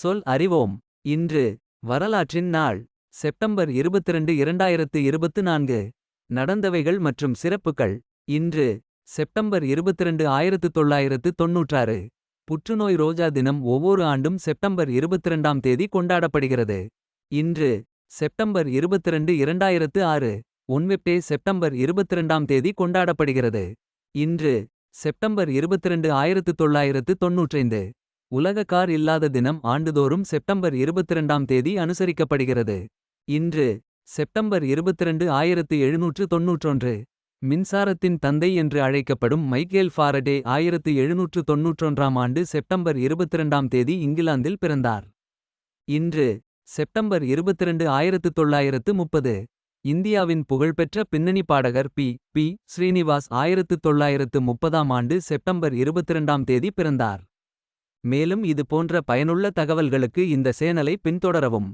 சொல் அறிவோம். இன்று வரலாற்றின் நாள் செப்டம்பர் 22 இரண்டாயிரத்து இருபத்து நான்கு. நடந்தவைகள் மற்றும் சிறப்புகள் இன்று செப்டம்பர் 22 ஆயிரத்து தொள்ளாயிரத்து தொன்னூற்றாறு. புற்றுநோய் ரோஜா தினம் ஒவ்வொரு ஆண்டும் செப்டம்பர் 22ஆம் தேதி கொண்டாடப்படுகிறது. இன்று செப்டம்பர் 22 இரண்டாயிரத்து ஆறு. ஒன்வெப்டே செப்டம்பர் 22ஆம் தேதி கொண்டாடப்படுகிறது. இன்று செப்டம்பர் 22 ஆயிரத்து தொள்ளாயிரத்து தொன்னூற்றைந்து. உலக கார் இல்லாத தினம் ஆண்டுதோறும் செப்டம்பர் 22ஆம் தேதி அனுசரிக்கப்படுகிறது. இன்று செப்டம்பர் 22 ஆயிரத்து எழுநூற்று தொன்னூற்றொன்று. மின்சாரத்தின் தந்தை என்று அழைக்கப்படும் மைக்கேல் ஃபாரடே ஆயிரத்து எழுநூற்று தொன்னூற்றொன்றாம் ஆண்டு செப்டம்பர் 22ஆம் தேதி இங்கிலாந்தில் பிறந்தார். இன்று செப்டம்பர் 22 ஆயிரத்து தொள்ளாயிரத்து முப்பது. இந்தியாவின் புகழ்பெற்ற பின்னணி பாடகர் பி பி ஸ்ரீனிவாஸ் ஆயிரத்து தொள்ளாயிரத்து முப்பதாம் ஆண்டு செப்டம்பர் 22ஆம் தேதி பிறந்தார். மேலும் இது போன்ற பயனுள்ள தகவல்களுக்கு இந்த சேனலை பின்தொடரவும்.